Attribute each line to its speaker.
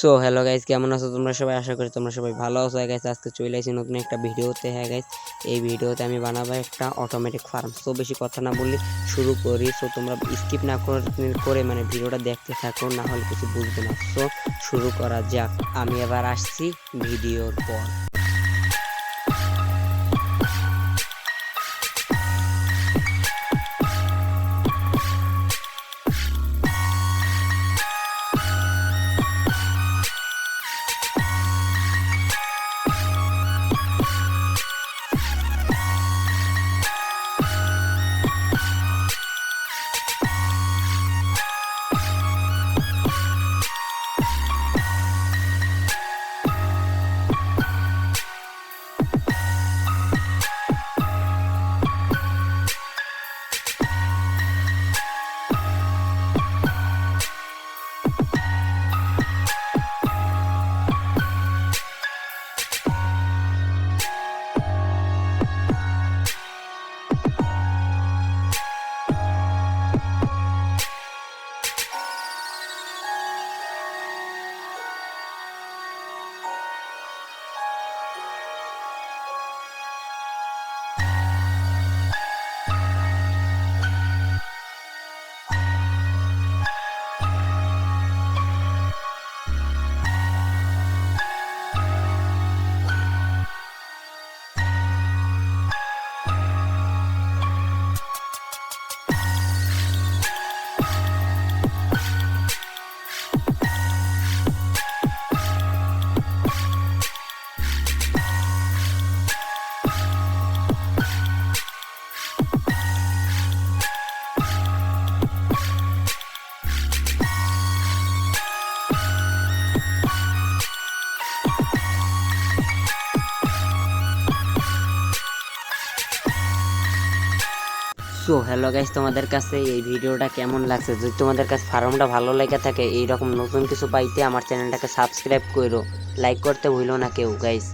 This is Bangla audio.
Speaker 1: সো হ্যালো গাইস কেমন আছো তোমরা সবাই? আশা করি তোমরা সবাই ভালো আছো। গাইস আজকে চলে আসি নতুন একটা ভিডিওতে। হ্যাঁ গাইস এই ভিডিওতে আমি বানাবো একটা অটোমেটিক ফার্ম সো বেশি কথা না বললে শুরু করি। সো তোমরা স্কিপ না করে মানে ভিডিওটা দেখতে থাকো, না হলে কিছু বুঝবে না। সো শুরু করা যাক। আমি এবার আসছি ভিডিওর পর। সো হ্যালো গাইস, তোমাদের কাছে এই ভিডিওটা কেমন লাগছে? যদি তোমাদের কাছে ফার্মটা ভালো লেগে থাকে, এইরকম নতুন কিছু পাইতে আমার চ্যানেলটাকে সাবস্ক্রাইব করো। লাইক করতে ভুলো না কেউ, গাইস।